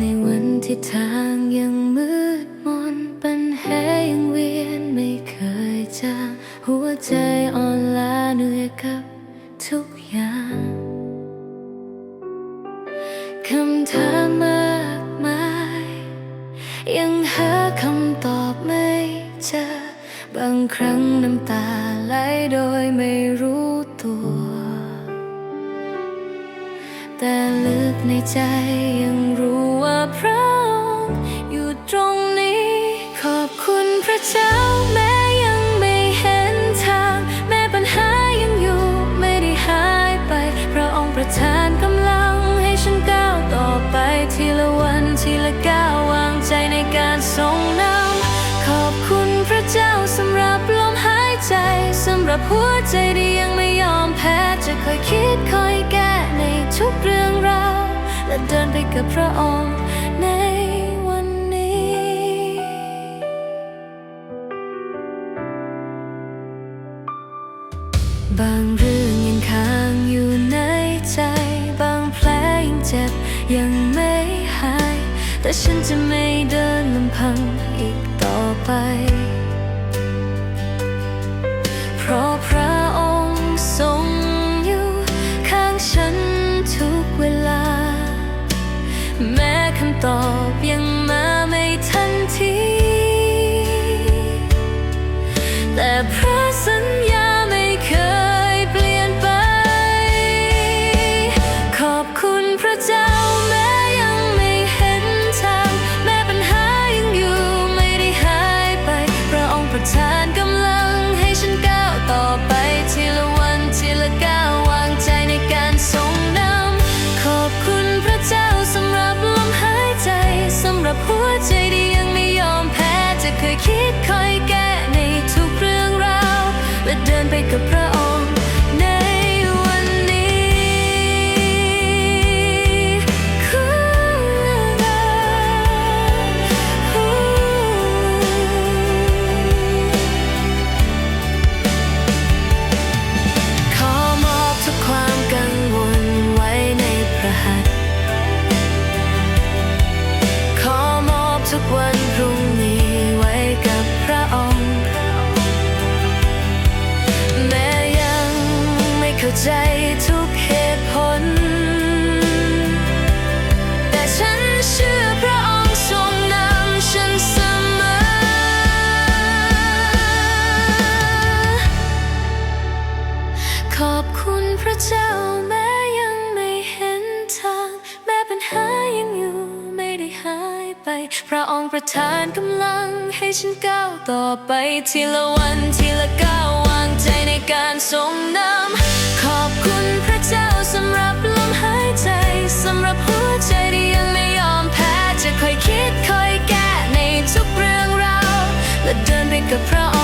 ในวันที่ทางยังมืดมนปัญหายังเวียนไม่เคยจางหัวใจอ่อนล้าเหนื่อยกับทุกอย่างคำถามมากมาย ยังหาคำตอบไม่เจอบางครั้งน้ำตาไหลโดยไม่รู้ตัว แต่ลึกในใจยังรู้ ตรงนี้ ขอบคุณพระเจ้าแม้ยังไม่เห็นทาง แม้ปัญหายังอยู่ไม่ได้หายไป พระองค์ประทานกำลังให้ฉันก้าวต่อไปทีละวันทีละก้าววางใจในการทรงนำขอบคุณพระเจ้าสำหรับลมหายใจสำหรับหัวใจที่ยังไม่ยอมแพ้จะคอยคิดคอยแก้ในทุกเรื่องราวและเดินไปกับพระองค์ บางเรื่องยังค้างอยู่ในใจ บางแผลยังเจ็บยังไม่หาย แต่ฉันจะไม่เดินลำพังอีกต่อไป ไปกับพระองค์ในวันนี้คือขอมอบทุกความกังวลไว้ในพระหัตถ์ขอมอบทุกวันรุ่ เข้าใจทุกเหตุผล แต่ฉันเชื่อพระองค์ทรงนำฉันเสมอ ขอบคุณพระเจ้า พระองค์ประทานกำลังให้ฉันก้าวต่อไปทีละวันทีละก้าววางใจในการทรงนำขอบคุณพระเจ้าสำหรับลมหายใจสำหรับหัวใจที่ยังไม่ยอมแพ้จะคอยคิดคอยแก้ในทุกเรื่องราวและเดินไปกับพระองค์